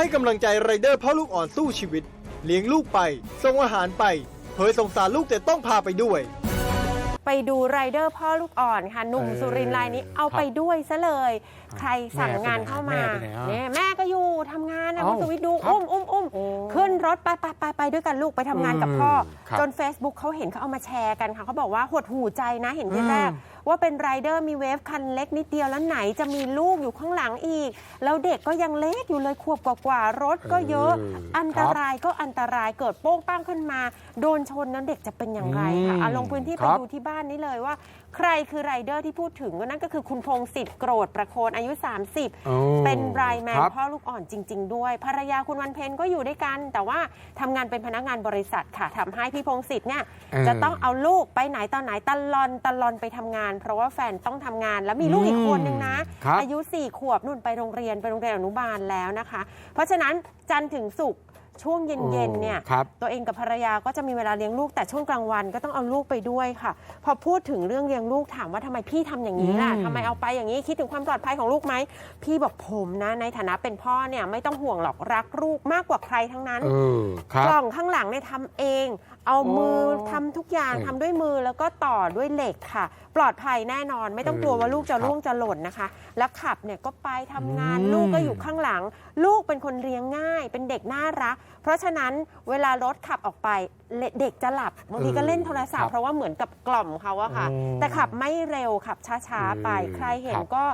ให้กำลังใจไรเดอร์พ่อลูกอ่อนสู้ชีวิต เลี้ยงลูกไปส่งอาหารไปเผยสงสารลูกแต่ต้องพาไปด้วย ไปดูไรเดอร์พ่อลูกอ่อนค่ะหนุ่มเออสุรินทร์รายนี้เอาครับไปด้วยซะเลย ใครสั่งงานเข้ามาแม่ไปไหนอะเนี่ยแม่ก็อยู่ทำงานนะเอ้าคุณสวิทย์ดูครับอุ้มอุ้มอุ้มโอ้ขึ้นรถไปไปไปไปด้วยกันลูกไปทำงานกับพ่อ อืมครับจน Facebook เขาเห็นเขาเอามาแชร์กันค่ะเขาบอกว่าหดหูใจนะเห็นทีอืมแรกว่าเป็นไรเดอร์มีเวฟคันเล็กนิดเดียวแล้วไหนจะมีลูกอยู่ข้างหลังอีก แล้วเด็กก็ยังเล็กอยู่เลยขวบกว่าๆรถก็เยอะเอออันตรายก็อันตรายเกิดโป้งป้างขึ้นมา โดนชนแล้วเด็กจะเป็นอย่างไรค่ะอืมเอาลงพื้นที่ไปครับดูที่บ้านนี้เลยว่า ใครคือไรเดอร์ที่พูดถึงก็นั่นก็คือคุณพงศิษฐ์โกรธประโคนอายุ 30โอ้เป็นไบรแมนครับพ่อลูกอ่อนจริง ๆ ด้วยภรรยาคุณวันเพ็ญก็อยู่ด้วยกัน แต่ว่าทำงานเป็นพนักงานบริษัทค่ะทำให้พี่พงศิษฐ์เนี่ยเออจะต้องเอาลูกไปไหนตอนไหนตลอนตลอนไปทำงานเพราะว่าแฟนต้องทำงานแล้วมีลูกอีกคนนึงนะครับอายุ4ขวบนู่นไปโรงเรียนไปโรงเรียนอนุบาลแล้วนะคะ เพราะฉะนั้นจันทร์ถึงศุกร์ช่วงเย็นๆเนี่ยครับตัวเองกับภรรยาก็จะมีเวลาเลี้ยงลูกแต่ช่วงกลางวันก็ต้องเอาลูกไปด้วยค่ะ พอพูดถึงเรื่องเลี้ยงลูกถามว่าทำไมพี่ทำอย่างนี้ล่ะอืมทำไมเอาไปอย่างนี้คิดถึงความปลอดภัยของลูกไหมพี่บอกผมนะ ในฐานะเป็นพ่อเนี่ยไม่ต้องห่วงหรอกรักลูกมากกว่าใครทั้งนั้นเออครับกล่องข้างหลังเนี่ยทำเอง เอามือโอ้ทำทุกอย่างเออทำด้วยมือแล้วก็ต่อด้วยเหล็กค่ะ ปลอดภัยแน่นอน ไม่ต้องกลัวเออว่าลูกจะครับร่วงจะหล่นนะคะ แล้วขับเนี่ยก็ไปทำงานอืม ลูกก็อยู่ข้างหลัง ลูกเป็นคนเลี้ยงง่าย เป็นเด็กน่ารัก เพราะฉะนั้นเวลารถขับออกไปเด็กจะหลับบางทีก็เล่นโทรศัพครัท์บเพราะว่าเหมือนกับกล่อมเขาอะค่ะโอ้แต่ขับไม่เร็วขับช้าๆไปเออใครเห็นครับ ก็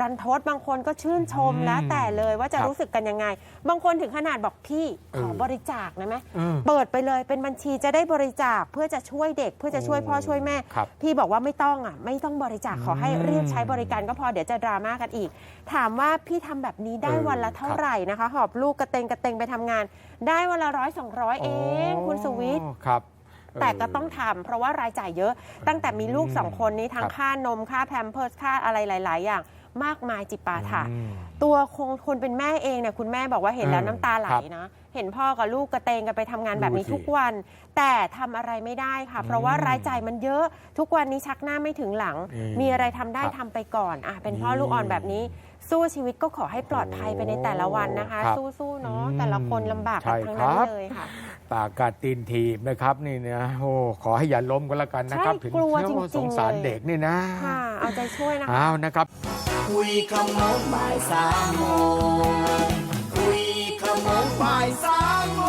รันทดบางคนก็ชื่นชมอืมแล้วแต่เลยว่าจะครับรู้สึกกันยังไง บางคนถึงขนาดบอกพี่ขอเออบริจาคได้ไหมเออเปิดไปเลยเป็นบัญชีจะได้บริจาคเพื่อจะช่วยเด็ก เพื่อจะช่วยพ่อช่วยแม่ ครับพี่บอกว่าไม่ต้องอะไม่ต้องบริจาคขอให้อืมเรียกใช้บริการก็พอเดี๋ยวจะดราม่ากันอีก ถามว่าพี่ทำแบบนี้ได้เออวันละเท่าครับไหร่นะคะ หอบลูกกระเตงกระเตงไปทำงาน ได้วันละร้อยสองร้อยเอง คุณสวิทย์ อ๋อครับแต่เก็ต้องทำเพราะว่ารายจ่ายเยอะ ตั้งแต่มีลูกสองคนนี้ทั้งครับค่านมค่าแพมเพิร์สค่าอะไรหลาย ๆ อย่าง มากมายจิปาถะอืมตัวคงคนเป็นแม่เองเนี่ยคุณแม่บอกว่าเห็นแล้วเออน้ำตาไหลครับนะเห็นพ่อกับลูกกระเตงกันไปทำงานแบบนี้ดูสิทุกวัน แต่ทำอะไรไม่ได้ค่ะ เพราะว่ารายจ่ายมันเยอะทุกวันนี้ชักหน้าไม่ถึงหลังอืมมีอะไรทำได้ครับทำไปก่อนอะเป็นพ่ออืมลูกอ่อนแบบนี้ สู้ชีวิตก็ขอให้ปลอดภัยไปในแต่ละวันนะคะครับสู้ๆเนาะอืมแต่ละคนลำบากกันใช่ทั้งนั้นครับเลยค่ะปากกาตีนทีบนะครับนี่นะโอ้ขอให้อย่าล้มก็แล้วกันนะครับใช่ถึงกลัวโอ้จริงๆสงสารเลยเด็กนี่นะค่ะเอาใจช่วยนะคะอ้าวนะครับ คุยขโมงบ่ายสามโมงคุยขโมงบ่ายสาม